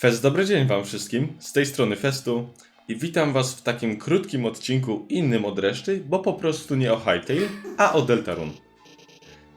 Fest, dobry dzień Wam wszystkim. Z tej strony Festu i witam Was w takim krótkim odcinku innym od reszty, bo po prostu nie o Hytale, a o Deltarune.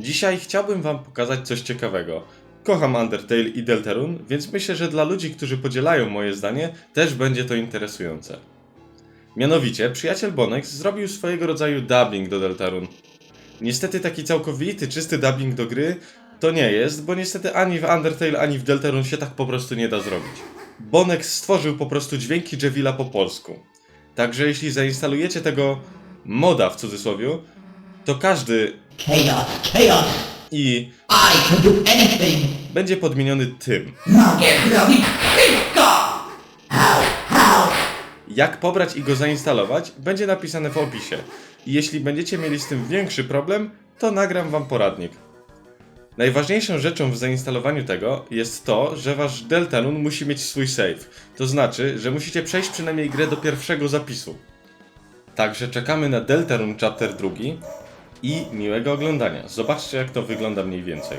Dzisiaj chciałbym Wam pokazać coś ciekawego. Kocham Undertale i Deltarune, więc myślę, że dla ludzi, którzy podzielają moje zdanie, też będzie to interesujące. Mianowicie, przyjaciel Bonex zrobił swojego rodzaju dubbing do Deltarune. Niestety taki całkowity, czysty dubbing do gry to nie jest, bo niestety ani w Undertale, ani w Deltarune się tak po prostu nie da zrobić. Bonex stworzył po prostu dźwięki Jevila po polsku. Także jeśli zainstalujecie tego moda w cudzysłowie, to każdy Chaos, chaos! i I can do anything! będzie podmieniony tym. Mogę zrobić wszystko! How, how? Jak pobrać i go zainstalować, będzie napisane w opisie. I jeśli będziecie mieli z tym większy problem, to nagram wam poradnik. Najważniejszą rzeczą w zainstalowaniu tego jest to, że wasz Deltarune musi mieć swój save. To znaczy, że musicie przejść przynajmniej grę do pierwszego zapisu. Także czekamy na Deltarune Chapter 2 i miłego oglądania. Zobaczcie jak to wygląda mniej więcej.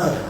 Ah,